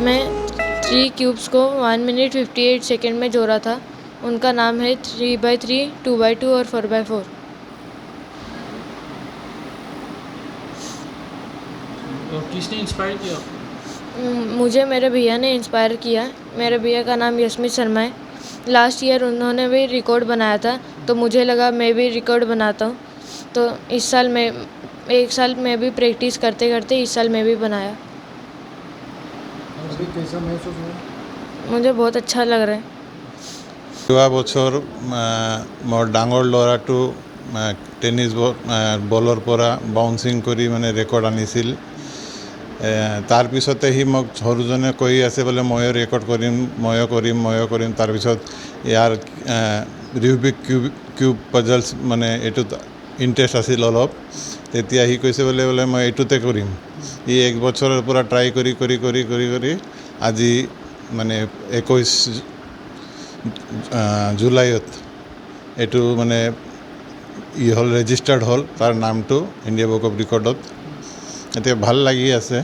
मैं three cubes को one minute fifty eight second में जोड़ा था। उनका नाम है three by three two by two और फोर बाई फोर किसने इंस्पायर किया? मुझे मेरे भैया ने इंस्पायर किया। मेरे भैया का नाम यशमित शर्मा है। लास्ट ईयर उन्होंने भी रिकॉर्ड बनाया था तो मुझे लगा मैं भी रिकॉर्ड बनाता हूँ। तो इस साल मैं एक साल मैं भी प्रैक्टिस करते करते इस साल मैं भी बनाया। अभी कैसा महसूस हुआ मुझे बहुत अच्छा लग रहा है যোৱা বছৰ আহ, মোৰ ডাঙৰ ল'ৰাটো আহ, টেনিছ ব- আহ, বলৰ পৰা বাউন্সিং কৰি মানে ৰেকৰ্ড আনিছিল এ, তাৰপিছতে সি মোক সৰুজনে কৈ আছে বোলে ময়ো ৰেকৰ্ড কৰিম ময়ো কৰিম ময়ো কৰিম তাৰপিছত ইয়াৰ ৰিউবিক কিউব কিউব পাজলছ মানে এইটোত ইণ্টাৰেষ্ট আছিল অলপ তেতিয়া সি কৈছে বোলে বোলে মই এইটোতে কৰিম সি এক বছৰৰ পৰা ট্ৰাই কৰি কৰি কৰি কৰি কৰি আজি মানে একৈছ জুলাইত এইটো মানে ই হ'ল ৰেজিষ্টাৰ্ড হ'ল, তাৰ নামটো ইণ্ডিয়া বুক অফ ৰেকৰ্ডত এতিয়া ভালো লাগি আছে।